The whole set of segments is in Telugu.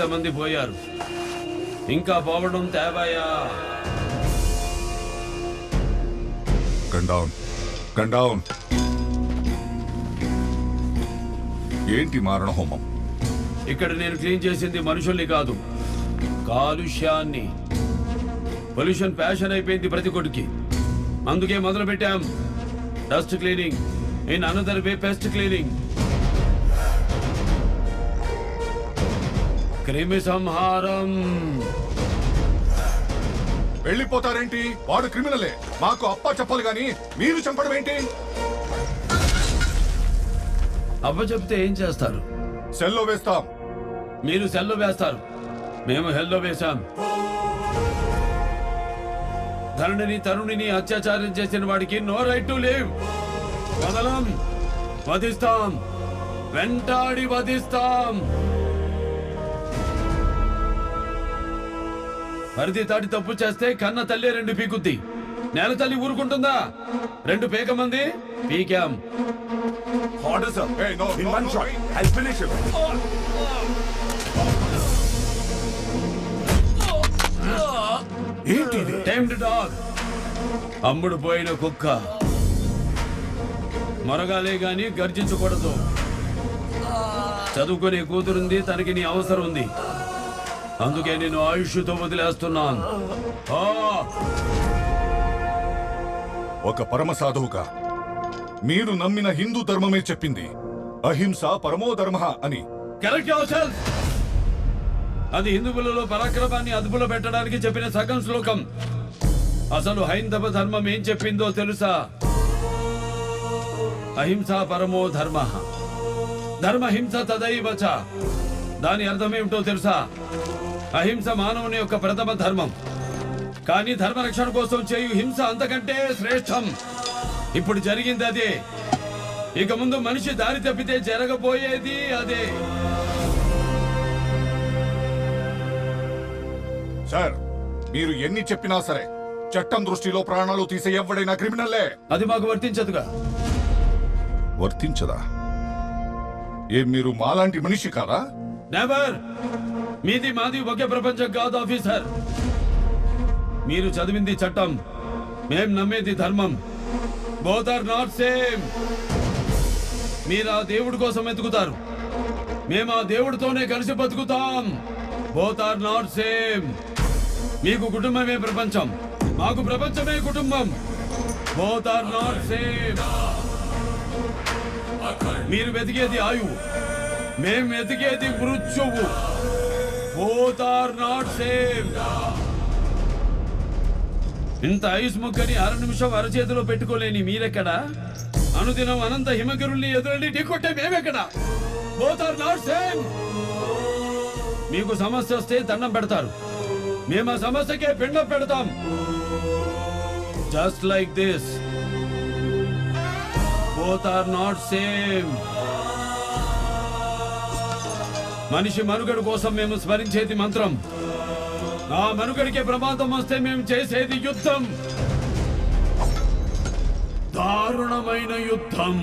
ఇంతమంది పోయారు? ఇంకా పోవడం తేవాయా? ఏంటి మారణ హోమం? ఇక్కడ నేను క్లీన్ చేసింది మనుషుల్ని కాదు కాలుష్యాన్ని. పొల్యూషన్ ప్యాషన్ అయిపోయింది ప్రతి కొడుకి. అందుకే మొదలు పెట్టాం dust cleaning in another way pest cleaning క్రిమి సంహారం వెళ్ళిపోతారేంటి? వాడు క్రిమినలే. మాకు అప్ప చెప్పాలి గాని మీరు చంపడం ఏంటి? అవ్వ చెప్తే ఏం చేస్తారు? సెల్లో వేస్తాం. మీరు సెల్లో వేస్తారు. మేము హెల్లో వేశాం. ధరణిని తరుణిని అత్యాచారం చేసిన వాడికి నో రైట్ టు లివ్ వదలం. వధిస్తాం. వెంటాడి వధిస్తాం. పరిధి దాటి తప్పు చేస్తే కన్న తల్లి రెండు పీకుద్ది. నేల తల్లి ఊరుకుంటుందా? రెండు పీక మంది పీకాం. Order, sir. Hey, no, In no, one no, shot. wait. I'll finish him. ఏంటిది? టైమ్డ్ డాగ్ అమ్ముడు పోయిన కుక్క. మొరగాలే గాని గర్జించకూడదు. చదువుకునే కూతురుంది తనకి నీ అవసరం ఉంది. అందుకే నేను ఆయుష్తో వదిలేస్తున్నాను. ఆ, ఒక పరమ సాధువుగా మీరు నమ్మిన హిందూ ధర్మమే చెప్పింది. అహింస పరమో ధర్మ అని. అది హిందువులలో పరాక్రమాన్ని అదుపులో పెట్టడానికి చెప్పిన సగం శ్లోకం. అసలు హైందవ ధర్మం ఏం చెప్పిందో తెలుసా? అహింస పరమో ధర్మ. ధర్మ హింస తదైవచ దాని అర్థం ఏమిటో తెలుసా? అహింస మానవుని యొక్క ప్రథమ ధర్మం. కానీ ధర్మ రక్షణ కోసం చేయు హింస అంతకంటే శ్రేష్టం. ఇప్పుడు జరిగింది అదే. ఇక ముందు మనిషి దారి తప్పితే జరగబోయేది అదే. సార్ మీరు ఎన్ని చెప్పినా సరే చట్టం దృష్టిలో ప్రాణాలు తీసే ఎవడైనా క్రిమినల్లే. అది మాకు వర్తించదుగా. వర్తించదా? ఏ మీరు మాలాంటి మనిషి కాదా? నెవర్ మీది మాది ఒకే ప్రపంచం కాదు ఆఫీసర్. మీరు చదివింది చట్టం. మేం నమ్మేది ధర్మం. బోత్ ఆర్ నాట్ సేమ్ మీరు ఆ దేవుడి కోసం ఎతుకుతారు మేము ఆ దేవుడితోనే కలిసి బతుకుతాం. బోత్ ఆర్ నాట్ సేమ్ మీకు కుటుంబమే ప్రపంచం. మాకు ప్రపంచమే కుటుంబం. బోత్ ఆర్ నాట్ సేమ్ మీరు వెతికేది ఆయువు. మేం వెతికేది మృత్యువు. బోత్ ఆర్ నాట్ సేఫ్ ఇంత ఐస్ ముగ్గని అర నిమిషం అరచేతిలో పెట్టుకోలేని మీరెక్కడా? అనుదినం అనంత హిమగిరుల్ని ఎదురెళ్ళి ఢీకొట్టే మేమెక్కడా? బోత్ ఆర్ నాట్ సేమ్ మీకు సమస్య వస్తే దండం పెడతారు. మేము ఆ సమస్యకే పిండం పెడతాం. Just like this both are not same మనిషి మనుగడు కోసం మేము స్మరించేది మంత్రం. ఆ మనుగడికే ప్రమాదం వస్తే మేము చేసేది యుద్ధం. దారుణమైన యుద్ధం.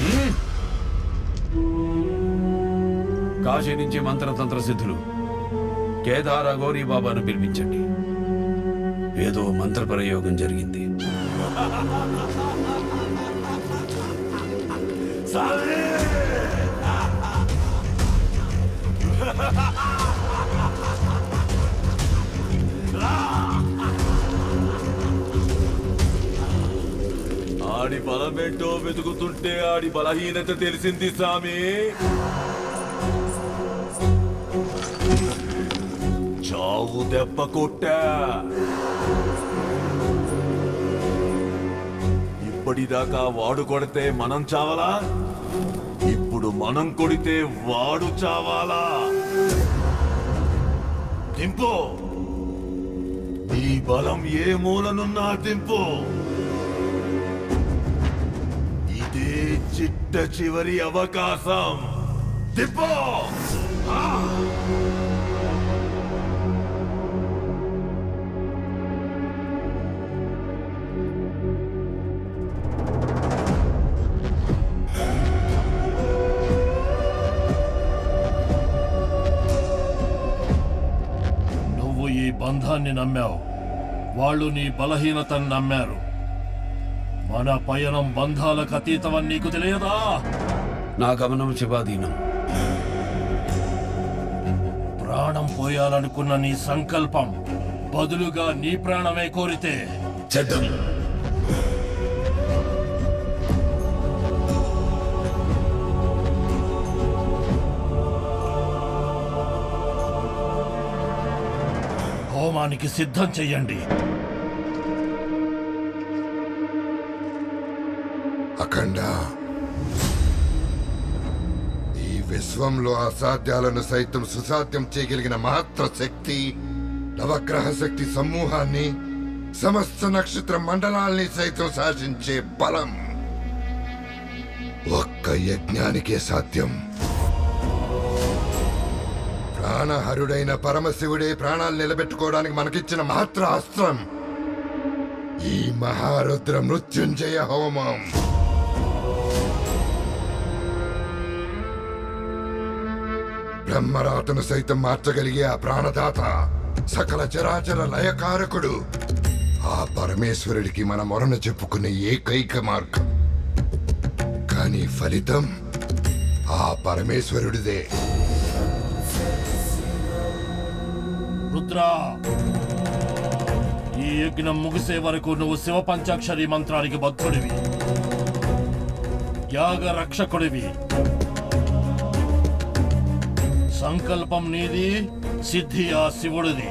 హ్మ్. కాశీ నుంచి మంత్రతంత్ర సిద్ధులు. కేదార గౌరీ బాబాను పిలిపించండి. ఏదో మంత్ర ప్రయోగం జరిగింది. ఆడి బలమేంటో వెతుకుతుంటే ఆడి బలహీనత తెలిసింది సామి చావు దెబ్బ కొట్టా. ఇప్పటిదాకా వాడు కొడితే మనం చావాలా? ఇప్పుడు మనం కొడితే వాడు చావాలా? దింపు. నీ బలం ఏ మూలనున్నా దింపు. ఇదే చిట్ట చివరి అవకాశం. దింపు. ఈ బంధాన్ని నమ్మావు. వాళ్ళు నీ బలహీనతను నమ్మారు. మన పయనం బంధాలకు అతీతమని నీకు తెలియదా? నా గమనం శివాధీనం. ప్రాణం పోయాలనుకున్న నీ సంకల్పం బదులుగా నీ ప్రాణమే కోరితే. చెడ్డం హోమానికి సిద్ధం చెయ్యండి. అఖండ ఈ విశ్వంలో అసాధ్యాలను సైతం సుసాధ్యం చేయగలిగిన మాత్ర శక్తి నవగ్రహ శక్తి సమూహాన్ని సమస్త నక్షత్ర మండలాల్ని సైతం శాసించే బలం ఒక్క యజ్ఞానికే సాధ్యం. ప్రాణహరుడైన పరమశివుడే ప్రాణాలు నిలబెట్టుకోవడానికి మనకిచ్చిన మాత్ర అస్త్రం. ఈ మహారుద్ర మృత్యుంజయ హోమం. బ్రహ్మరాతను సైతం మార్చగలిగే ఆ ప్రాణదాత సకల చరాచర లయకారకుడు. ఆ పరమేశ్వరుడికి మన మొరన చెప్పుకునే ఏకైక మార్గం. కానీ ఫలితం ఆ పరమేశ్వరుడిదే. రుద్రా. ఈ యజ్ఞం ముగిసే వరకు నువ్వు శివ పంచాక్షరి మంత్రానికి భక్తుడివి యాగ రక్షకుడివి సంకల్పం నీది సిద్ధి ఆ శివుడిది.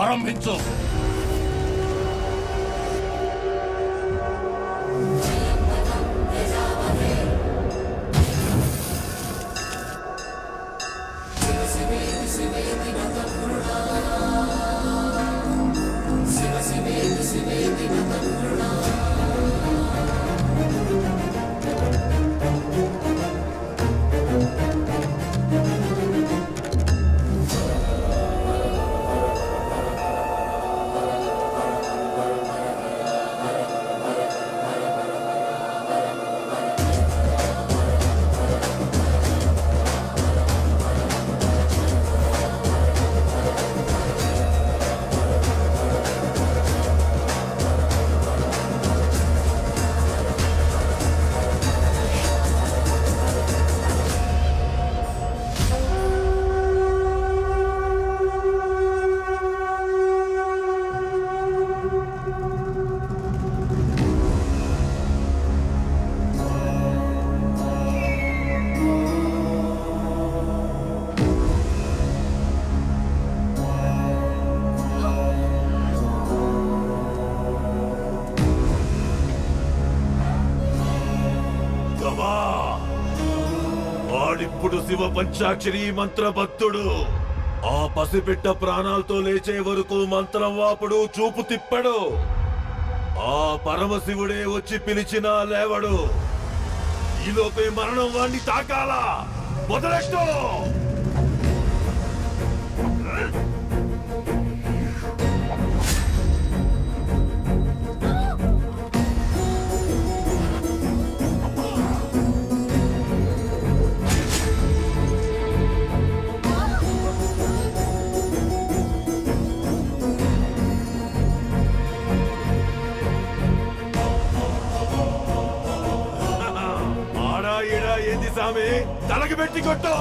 ఆరంభించు. వాడిప్పుడు శివ పంచాక్షరి మంత్రభక్తుడు? ఆ పసిపిట్ట ప్రాణాలతో లేచే వరకు మంత్రం వాపుడు చూపు తిప్పడు. ఆ పరమశివుడే వచ్చి పిలిచినా లేవడు. ఈలోపే మరణం వాణ్ణి తాకాలా? మొదలెట్టు! స్వామి తలకి పెట్టి కొట్టు.